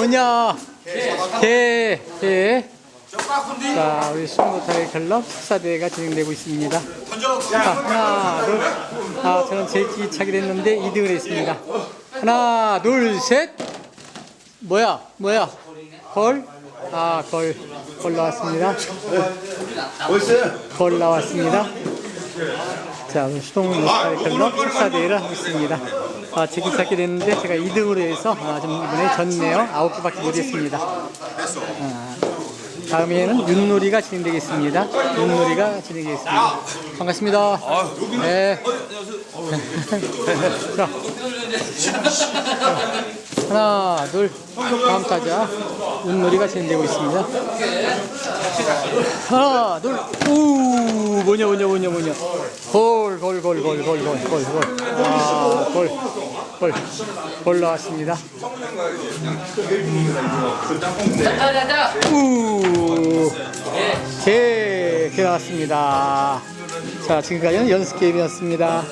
뭐냐? 개, 개. 자, 우리 수영모타의 클럽 축사대회가 진행되고 있습니다. 자, 하나, 둘. 아, 저는 제기 차기를 했는데 2등을 했습니다. 하나, 둘, 셋. 뭐야? 뭐야? 걸? 아, 걸. 걸 나왔습니다. 걸 나왔습니다. 자, 수동 모타의 클럽 축사대회를 하고 있습니다. 아, 제기 찾기 됐는데 제가 2등으로 해서 아, 좀 이번에 졌네요. 아홉 개밖에 못 했습니다. 아, 다음에는 윷놀이가 진행되겠습니다. 윷놀이가 진행되겠습니다. 반갑습니다. 네. 자. 하나, 둘, 다음 타자. 윷놀이가 진행되고 있습니다. 하나, 둘, 우, 뭐냐, 뭐냐, 뭐냐, 뭐냐. 골, 골, 골, 골, 골, 골, 골, 골. 아, 골, 골, 골 나왔습니다. 우, 개, 개 나왔습니다. 자, 지금까지는 연습 게임이었습니다.